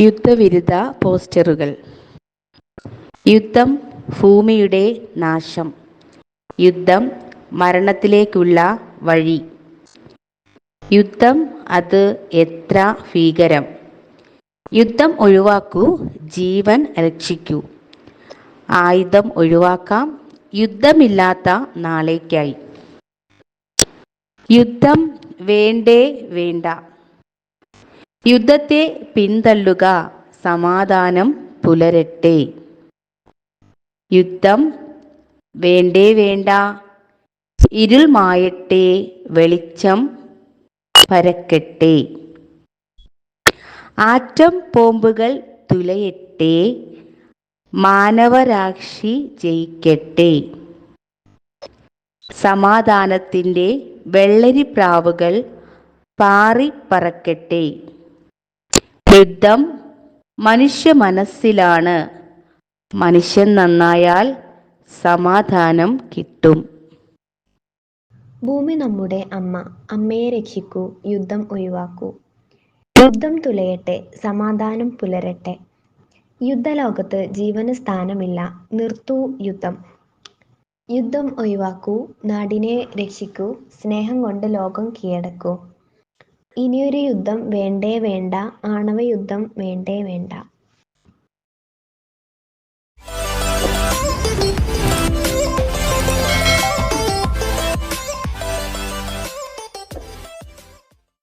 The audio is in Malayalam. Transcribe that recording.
യുദ്ധവിരുദ്ധ പോസ്റ്ററുകൾ. യുദ്ധം ഭൂമിയുടെ നാശം. യുദ്ധം മരണത്തിലേക്കുള്ള വഴി. യുദ്ധം അത് എത്ര ഭീകരം. യുദ്ധം ഒഴിവാക്കൂ ജീവൻ രക്ഷിക്കൂ. ആയുധം ഒഴിവാക്കാം യുദ്ധമില്ലാത്ത നാളേക്കായി. യുദ്ധം വേണ്ടേ വേണ്ട. യുദ്ധത്തെ പിന്തള്ളുക സമാധാനം പുലരട്ടെ. യുദ്ധം വേണ്ടേ വേണ്ട ഇരുൾ മായട്ടെ വെളിച്ചം പരക്കട്ടെ. ആറ്റം പോമ്പുകൾ തുലയട്ടെ മാനവരാക്ഷി ജയിക്കട്ടെ. സമാധാനത്തിന്റെ വെള്ളരിപ്രാവുകൾ പാറിപ്പറക്കട്ടെ. യുദ്ധം മനുഷ്യ മനസ്സിലാണ് മനുഷ്യൻ നന്നായാൽ സമാധാനം കിട്ടും. ഭൂമി നമ്മുടെ അമ്മ. അമ്മയെ രക്ഷിക്കൂ. യുദ്ധം ഒഴിവാക്കൂ. യുദ്ധം തുലയട്ടെ. സമാധാനം പുലരട്ടെ. യുദ്ധലോകത്ത് ജീവന് സ്ഥാനമില്ല. നിർത്തൂ യുദ്ധം. യുദ്ധം ഒഴിവാക്കൂ. നാടിനെ രക്ഷിക്കൂ. സ്നേഹം കൊണ്ട് ലോകം കീഴടക്കൂ. ഇനിയൊരു യുദ്ധം വേണ്ടേ വേണ്ട ആണവ യുദ്ധം വേണ്ടേ വേണ്ട.